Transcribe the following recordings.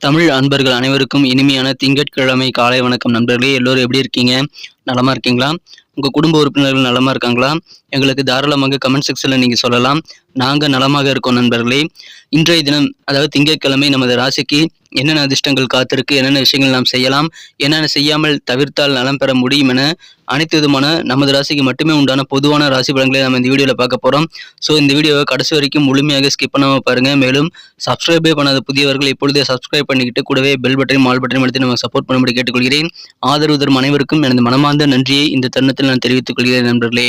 தமிழ் அன்பர்கள் அனைவருக்கும் இனிமையான திங்கட்கிழமை காலை வணக்கம் நண்பர்களே எல்லோரும் எப்படி இருக்கீங்க? நலமா இருக்கீங்களா? உங்க குடும்ப உறுப்பினர்கள் நலமா இருக்காங்களா? எங்களுக்கு தாராளமாக கமெண்ட் செக்ஷன்ல நீங்க சொல்லலாம். நாங்க நலமாக இருக்கோம் நண்பர்களே. இன்றைய தினம் அதாவது திங்கட்கிழமை நமது ராசிக்கு என்னென்ன அதிர்ஷ்டங்கள் காத்திருக்கு என்னென்ன விஷயங்கள் நாம் செய்யலாம் என்னென்ன செய்யாமல் தவிர்த்தால் நலம் பெற முடியும் என அனைத்து விதமான நமது ராசிக்கு மட்டுமே உண்டான பொதுவான ராசி பலன்களை நம்ம இந்த வீடியோவில் பார்க்க போகிறோம் ஸோ இந்த வீடியோவை கடைசி வரைக்கும் முழுமையாக ஸ்கிப் பண்ணாமல் பாருங்க. மேலும் சப்ஸ்கிரைபே பண்ணாத புதியவர்கள் இப்பொழுதே சப்ஸ்கிரைப் பண்ணிக்கிட்டு கூடவே பெல் பட்டனையும் ஆல் பட்டனையும் எடுத்து நம்ம சப்போர்ட் பண்ணும்படி கேட்டுக்கொள்கிறேன். ஆதரவு தரும் அனைவருக்கும் எனது மனமார்ந்த நன்றியை இந்த தருணத்தில் நான் தெரிவித்துக் கொள்கிறேன் நண்பர்களே.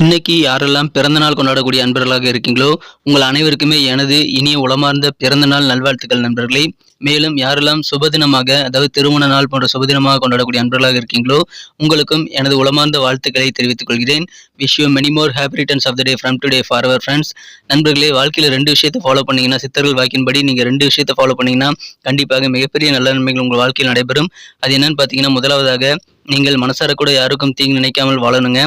இன்னைக்கு யாரெல்லாம் பிறந்த நாள் கொண்டாடக்கூடிய அன்பர்களாக இருக்கீங்களோ உங்கள் அனைவருக்குமே எனது இனிய உளமார்ந்த பிறந்த நாள் நல்வாழ்த்துக்கள் நண்பர்களே. மேலும் யாரெல்லாம் சுபதினமாக அதாவது திருமண நாள் போன்ற சுபதினமாக கொண்டாடக்கூடிய அன்பர்களாக இருக்கீங்களோ உங்களுக்கும் எனது உளமார்ந்த வாழ்த்துக்களை தெரிவித்துக் கொள்கிறேன். Wish you many more happy returns of the day from today for our friends நண்பர்களே வாழ்க்கையில் ரெண்டு விஷயத்தை ஃபாலோ பண்ணீங்கன்னா சித்தர்கள் வாக்கின்படி நீங்கள் ரெண்டு விஷயத்தை ஃபாலோ பண்ணீங்கன்னா கண்டிப்பாக மிகப்பெரிய நல்ல நன்மைகள் உங்கள் வாழ்க்கையில் நடைபெறும். அது என்னன்னு பார்த்தீங்கன்னா முதலாவதாக நீங்கள் மனசார கூட யாருக்கும் தீங்கு நினைக்காமல் வாழணுங்க.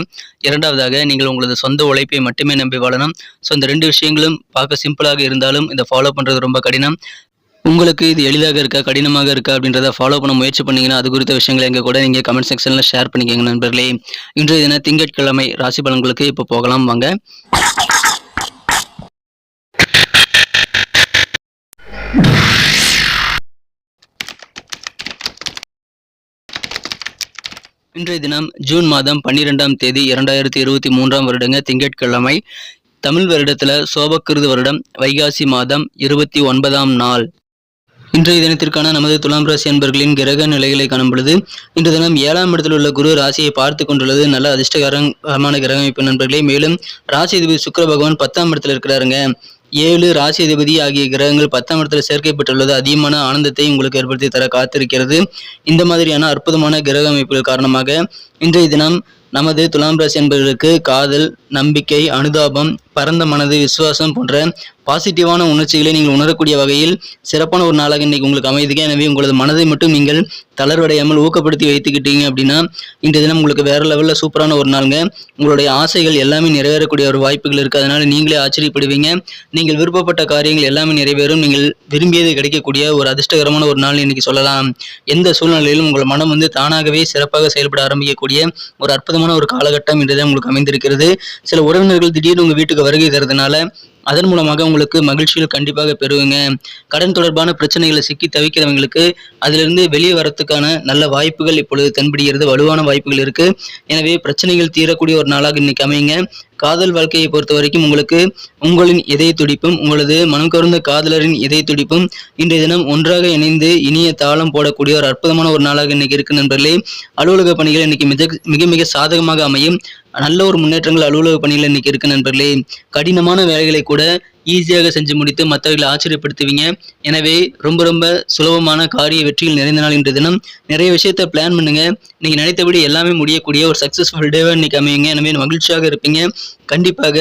இரண்டாவதாக நீங்கள் உங்களது சொந்த உழைப்பை மட்டுமே நம்பி வாழணும். ஸோ இந்த ரெண்டு விஷயங்களும் பார்க்க சிம்பிளாக இருந்தாலும் இதை ஃபாலோ பண்ணுறது ரொம்ப கடினம். உங்களுக்கு இது எளிதாக இருக்கா கடினமாக இருக்கா அப்படின்றத ஃபாலோ பண்ண முயற்சி பண்ணீங்கன்னா அது குறித்த விஷயங்களை எங்க கூட நீங்கள் கமெண்ட் செக்ஷனில் ஷேர் பண்ணிக்கோங்க நண்பர்களே. இன்றைய தின திங்கட்கிழமை ராசி பலன்களுக்கு இப்போ போகலாம் வாங்க. இன்றைய தினம் ஜூன் மாதம் பன்னிரெண்டாம் தேதி இரண்டாயிரத்தி இருபத்தி மூன்றாம் வருடங்க திங்கட்கிழமை. தமிழ் வருடத்தில் சோபக்கிருது வருடம் வைகாசி மாதம் இருபத்தி ஒன்பதாம் நாள். இன்றைய தினத்திற்கான நமது துலாம் ராசி அன்பர்களின் கிரக நிலைகளை காணும் பொழுது இன்று தினம் ஏழாம் இடத்தில் உள்ள குரு ராசியை பார்த்து கொண்டுள்ளது. நல்ல அதிர்ஷ்டகரமான கிரக அமைப்பு நண்பர்களே மேலும் ராசி அதிபதி சுக்கிர பகவான் பத்தாம் இடத்தில் இருக்கிறாருங்க. ஏழு ராசி அதிபதி ஆகிய கிரகங்கள் பத்தாம் இடத்தில் சேர்க்கப்பட்டுள்ளது அதிகமான ஆனந்தத்தை உங்களுக்கு ஏற்படுத்தி தர காத்திருக்கிறது. இந்த மாதிரியான அற்புதமான கிரக அமைப்புகள் காரணமாக இன்றைய தினம் நமது துலாம் ராசி என்பவர்களுக்கு காதல் நம்பிக்கை அனுதாபம் பரந்த மனது விசுவாசம் போன்ற பாசிட்டிவான உணர்ச்சிகளை நீங்கள் உணரக்கூடிய வகையில் சிறப்பான ஒரு நாளாக இன்னைக்கு உங்களுக்கு அமைதுங்க எனவே உங்களது மனதை மட்டும் நீங்கள் தளர்வடையாமல் ஊக்கப்படுத்தி வைத்துக்கிட்டீங்க அப்படின்னா இன்றைய தினம் உங்களுக்கு வேற லெவலில் சூப்பரான ஒரு நாளுங்க. உங்களுடைய ஆசைகள் எல்லாமே நிறைவேறக்கூடிய ஒரு வாய்ப்புகள் இருக்குது அதனால நீங்களே ஆச்சரியப்படுவீங்க. நீங்கள் விருப்பப்பட்ட காரியங்கள் எல்லாமே நிறைவேறும். நீங்கள் விரும்பியது கிடைக்கக்கூடிய ஒரு அதிர்ஷ்டகரமான ஒரு நாள் இன்னைக்கு சொல்லலாம். எந்த சூழ்நிலையிலும் உங்கள் மனம் வந்து தானாகவே சிறப்பாக செயல்பட ஆரம்பிக்கக்கூடிய ஒரு அற்புதமான ஒரு காலகட்டம் இன்றுதான் உங்களுக்கு அமைந்திருக்கிறது. சில உறவினர்கள் திடீர்னு உங்க வீட்டுக்கு வருகை தரதுனால அதன் மூலமாக உங்களுக்கு மகிழ்ச்சிகள் கண்டிப்பாக பெறுவீங்க கடன் தொடர்பான பிரச்சனைகளை சிக்கி தவிக்கிறவங்களுக்கு அதிலிருந்து வெளியே வரத்துக்கான நல்ல வாய்ப்புகள் இப்பொழுது தென்படுகிறது. வலுவான வாய்ப்புகள் இருக்கு. எனவே பிரச்சனைகள் தீரக்கூடிய ஒரு நாளாக இன்னைக்கு அமையுங்க. காதல் வாழ்க்கையை பொறுத்த வரைக்கும் உங்களுக்கு உங்களின் இதய துடிப்பும் உங்களது மனம் கருந்த காதலரின் இதய துடிப்பும் இன்றைய தினம் ஒன்றாக இணைந்து இனிய தாளம் போடக்கூடிய ஒரு அற்புதமான ஒரு நாளாக இன்னைக்கு இருக்கு நண்பர்களே. அலுவலக பணிகள் இன்னைக்கு மிக மிக மிக சாதகமாக அமையும். நல்ல ஒரு முன்னேற்றங்கள் அலுவலக பணிகள் இன்னைக்கு இருக்கு நண்பர்களே. கடினமான வேலைகளை கூட ஈஸியாக செஞ்சு முடித்து மற்றவர்களை ஆச்சரியப்படுத்துவீங்க. எனவே ரொம்ப ரொம்ப சுலபமான காரிய வெற்றியில் நிறைந்த நாள் இன்று தினம். நிறைய விஷயத்த பிளான் பண்ணுங்க. நீங்கள் நினைத்தபடி எல்லாமே முடியக்கூடிய ஒரு சக்ஸஸ்ஃபுல் டேவாக இன்னைக்கு அமையுங்க. எனவே மகிழ்ச்சியாக இருப்பீங்க. கண்டிப்பாக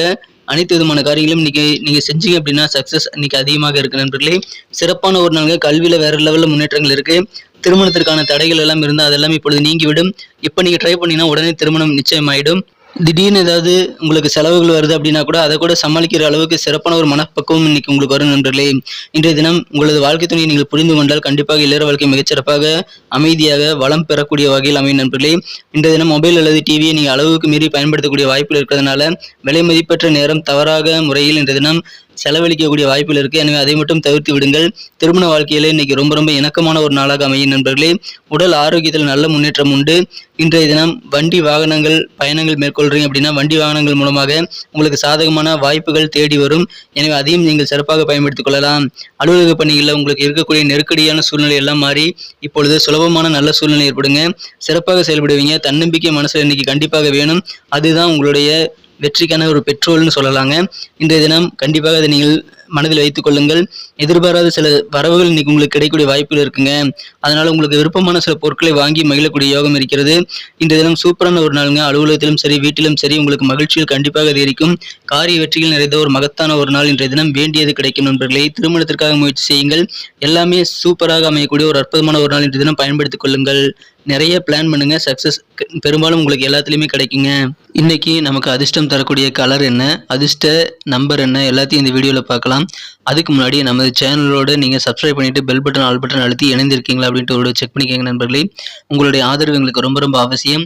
அனைத்து விதமான காரியங்களும் இன்னைக்கு நீங்கள் செஞ்சீங்க அப்படின்னா சக்ஸஸ் இன்னைக்கு அதிகமாக இருக்கு நண்பர்களே. சிறப்பான ஒரு நாளுங்க. கல்வியில் வேற லெவலில் முன்னேற்றங்கள் இருக்கு. திருமணத்திற்கான தடைகள் எல்லாம் இருந்தால் அதெல்லாம் இப்பொழுது நீங்கிவிடும். இப்போ நீங்கள் ட்ரை பண்ணீங்கன்னா உடனே திருமணம் நிச்சயமாயிடும். திடீர்னு ஏதாவது உங்களுக்கு செலவுகள் வருது அப்படின்னா கூட அதை கூட சமாளிக்கிற அளவுக்கு சிறப்பான ஒரு மனப்பக்குவம் இன்னைக்கு உங்களுக்கு வரும் நண்பர்களே. இன்றைய தினம் உங்களது வாழ்க்கை துணையை நீங்கள் புரிந்து கொண்டால் கண்டிப்பாக இல்லற வாழ்க்கை மிகச்சிறப்பாக அமைதியாக வளம் பெறக்கூடிய வகையில் அமையும் நண்பர்களே. இன்றைய தினம் மொபைல் அல்லது டிவியை நீங்கள் அளவுக்கு மீறி பயன்படுத்தக்கூடிய வாய்ப்புகள் இருக்கிறதுனால விலை மதிப்பற்ற நேரம் தவறாக முறையில் இன்றைய தினம் செலவழிக்கக்கூடிய வாய்ப்புகள் இருக்கு. எனவே அதை மட்டும் தவிர்த்து விடுங்கள். திருமண வாழ்க்கையில இன்னைக்கு ரொம்ப ரொம்ப இணக்கமான ஒரு நாளாக அமையும் நண்பர்களே. உடல் ஆரோக்கியத்தில் நல்ல முன்னேற்றம் உண்டு. இன்றைய தினம் வண்டி வாகனங்கள் பயணங்கள் மேற்கொள்றீங்க அப்படின்னா வண்டி வாகனங்கள் மூலமாக உங்களுக்கு சாதகமான வாய்ப்புகள் தேடி வரும். எனவே அதையும் நீங்கள் சிறப்பாக பயன்படுத்திக் கொள்ளலாம். அலுவலக பணிகளில் உங்களுக்கு இருக்கக்கூடிய நெருக்கடியான சூழ்நிலை எல்லாம் மாறி இப்பொழுது சுலபமான நல்ல சூழ்நிலை ஏற்படுங்க. சிறப்பாக செயல்படுவீங்க. தன்னம்பிக்கை மனசுல இன்னைக்கு கண்டிப்பாக வேணும். அதுதான் உங்களுடைய வெற்றிக்கான ஒரு பெட்ரோல்னு சொல்லலாங்க. இன்றைய தினம் கண்டிப்பாக அதை நீங்கள் மனதில் வைத்துக் கொள்ளுங்கள். எதிர்பாராத சில வரவுகள் இன்னைக்கு உங்களுக்கு கிடைக்கக்கூடிய வாய்ப்புகள் இருக்குங்க. அதனால உங்களுக்கு விருப்பமான சில பொருட்களை வாங்கி மகிழக்கூடிய யோகம் இருக்கிறது. இன்றைய தினம் சூப்பரான ஒரு நாளுங்க. அலுவலகத்திலும் சரி வீட்டிலும் சரி உங்களுக்கு மகிழ்ச்சியில் கண்டிப்பாக அதிகரிக்கும். காரிய வெற்றிகள் நிறைந்த ஒரு மகத்தான ஒரு நாள் இன்றைய தினம். வேண்டியது கிடைக்கும் நண்பர்களே. திருமணத்திற்காக முயற்சி செய்யுங்கள். எல்லாமே சூப்பராக அமையக்கூடிய ஒரு அற்புதமான ஒரு நாள் இன்றைய தினம். பயன்படுத்திக் கொள்ளுங்கள். நிறைய பிளான் பண்ணுங்க. சக்ஸஸ் பெரும்பாலும் உங்களுக்கு எல்லாத்துலேயுமே கிடைக்குங்க. இன்னைக்கு நமக்கு அதிர்ஷ்டம் தரக்கூடிய கலர் என்ன? அதிர்ஷ்ட நம்பர் என்ன? எல்லாத்தையும் இந்த வீடியோவில் பார்க்கலாம். அதுக்கு முன்னாடி நமது சேனலோடு நீங்கள் சப்ஸ்கிரைப் பண்ணிவிட்டு பெல் பட்டன் ஆல் பட்டன் அழுத்தி இணைந்திருக்கீங்களா அப்படின்ட்டு ஒரு செக் பண்ணிக்கோங்க நண்பர்களே. உங்களுடைய ஆதரவு எங்களுக்கு ரொம்ப ரொம்ப அவசியம்.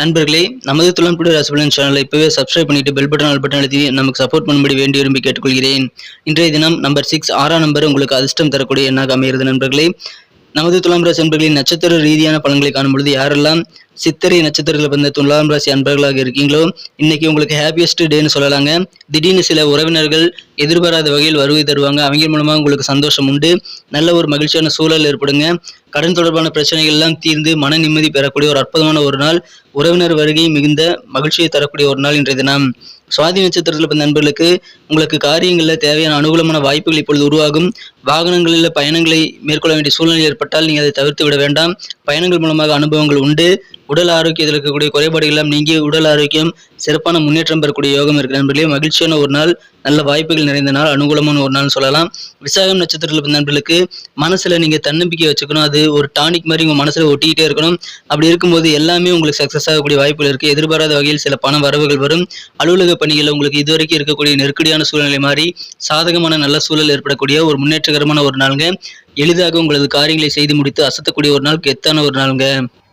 நண்பர்களே நமது துளம்புடி ரசபலன் சேனலை இப்போவே சப்ஸ்கிரைப் பண்ணிட்டு பெல் பட்டன் ஆல் பட்டன் அழுத்தி நமக்கு சப்போர்ட் பண்ணும்படி வேண்டி விரும்பி கேட்டுக்கொள்கிறேன். இன்றைய தினம் நம்பர் சிக்ஸ் ஆறாம் நம்பர் உங்களுக்கு அதிர்ஷ்டம் தரக்கூடிய எண்ணாக அமைகிறது நண்பர்களே. நமது துலாம் ராசி நண்பர்களின் நட்சத்திர ரீதியான பலன்களை காணும் பொழுது யாரெல்லாம் சித்திரை நட்சத்திரத்தில் பிறந்த துலாம் ராசி அன்பர்களாக இருக்கீங்களோ இன்னைக்கு உங்களுக்கு ஹாப்பியஸ்ட் டேன்னு சொல்லலாங்க. திடீர்னு சில உறவினர்கள் எதிர்பாராத வகையில் வருகை தருவாங்க. அவங்க மூலமாக உங்களுக்கு சந்தோஷம் உண்டு. நல்ல ஒரு மகிழ்ச்சியான சூழல் ஏற்படுங்க. கடன் தொடர்பான பிரச்சனைகள் எல்லாம் தீர்ந்து மன நிம்மதி பெறக்கூடிய ஒரு அற்புதமான ஒரு நாள். உறவினர் வருகை மிகுந்த மகிழ்ச்சியை தரக்கூடிய ஒரு நாள் இன்றைய தினம். சுவாதி நட்சத்திரத்தில் பிறந்த நண்பர்களுக்கு உங்களுக்கு காரியங்களில் தேவையான அனுகூலமான வாய்ப்புகள் இப்பொழுது உருவாகும். வாகனங்களில் பயணங்களை மேற்கொள்ள வேண்டிய சூழ்நிலை ஏற்பட்டால் நீங்கள் அதை தவிர்த்து விட வேண்டாம். பயணங்கள் மூலமாக அனுபவங்கள் உண்டு. உடல் ஆரோக்கியத்தில் இருக்கக்கூடிய குறைபாடுகள் எல்லாம் நீங்கி உடல் ஆரோக்கியம் சிறப்பான முன்னேற்றம் பெறக்கூடிய யோகம் இருக்கிற நண்பர்களே மகிழ்ச்சியான ஒரு நாள் நல்ல வாய்ப்புகள் நிறைந்த நாள் அனுகூலமான ஒரு நாள் சொல்லலாம். விசாகம் நட்சத்திரத்தில் நண்பர்களுக்கு மனசுல நீங்க தன்னம்பிக்கை வச்சுக்கணும். அது ஒரு டானிக் மாதிரி உங்க மனசுல ஒட்டிக்கிட்டே இருக்கணும். அப்படி இருக்கும்போது எல்லாமே உங்களுக்கு சக்சஸ் ஆகக்கூடிய வாய்ப்புகள் இருக்கு. எதிர்பாராத வகையில் சில பண வரவுகள் வரும். அலுவலக பணிகளில் உங்களுக்கு இதுவரைக்கும் இருக்கக்கூடிய நெருக்கடியான சூழ்நிலை மாறி சாதகமான நல்ல சூழல் ஏற்படக்கூடிய ஒரு முன்னேற்றகரமான ஒரு நாளுங்க. எளிதாக உங்களது காரியங்களை செய்து முடித்து அசத்தக்கூடிய ஒரு நாள் கெத்தான ஒரு நாளுங்க.